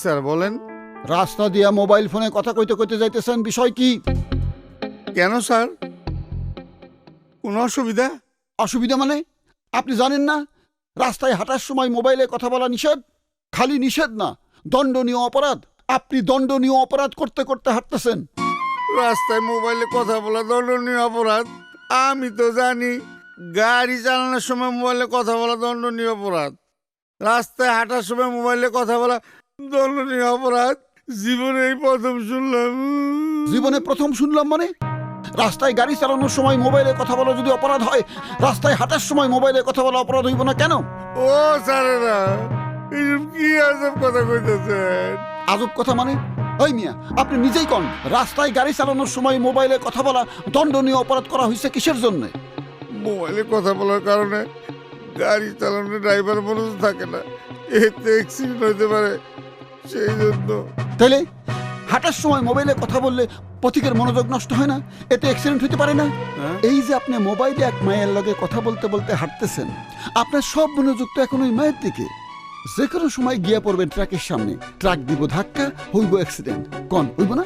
Sir বলেন। রাস্তা দিয়া মোবাইল ফোনে কথা কইতে কইতে যাইতেছেন বিষয় কি? কেন স্যার? কোনো অসুবিধা? অসুবিধা মানে? আপনি জানেন না রাস্তায় হাঁটার সময় মোবাইলে কথা বলা নিষেধ? খালি নিষেধ না দণ্ডনীয় অপরাধ। আপনি দণ্ডনীয় অপরাধ করতে করতে হাঁটতেছেন। রাস্তায় মোবাইলে কথা বলা দণ্ডনীয় অপরাধ? আমি তো জানি গাড়ি চালানোর সময় মোবাইলে কথা বলা দণ্ডনীয় অপরাধ। রাস্তায় হাঁটার সময় মোবাইলে কথা বলা দণ্ডনীয় অপরাধ জীবনে এই প্রথম শুনলাম। জীবনে প্রথম শুনলাম মানে? রাস্তায় গাড়ি চালানোর সময় মোবাইলে কথা বলা যদি অপরাধ হয় রাস্তায় হাঁটার সময় মোবাইলে কথা বলা অপরাধ হইব না কেন? ও স্যারেরা কি আজব কথা কইতেছেন? আজব কথা মানে? ওই মিয়া আপনি নিজেই কন রাস্তায় গাড়ি চালানোর সময় মোবাইলে কথা বলা দণ্ডনীয় অপরাধ করা হয়েছে কিসের জন্য? মোবাইলে কথা বলার কারণে গাড়ি চালানো ড্রাইভার মনোজ থাকে না। এতে অ্যাক্সিডেন্ট হতে পারে। সেই জন্য। তাইলে হাঁটার সময় মোবাইলে কথা বললে পথিকের মনোযোগ নষ্ট হয় না? এতে অ্যাক্সিডেন্ট হতে পারে না? হ্যাঁ? এই যে আপনি মোবাইলে এক মায়ের লগে কথা বলতে বলতে হাঁটতেছেন আপনার সব মনোযোগ তো এখন ওই মায়ের দিকে। যে কোনো সময় গিয়ে পড়বেন ট্রাকের সামনে। ট্রাক দিব ধাক্কা হইব অ্যাক্সিডেন্ট কন হইব না?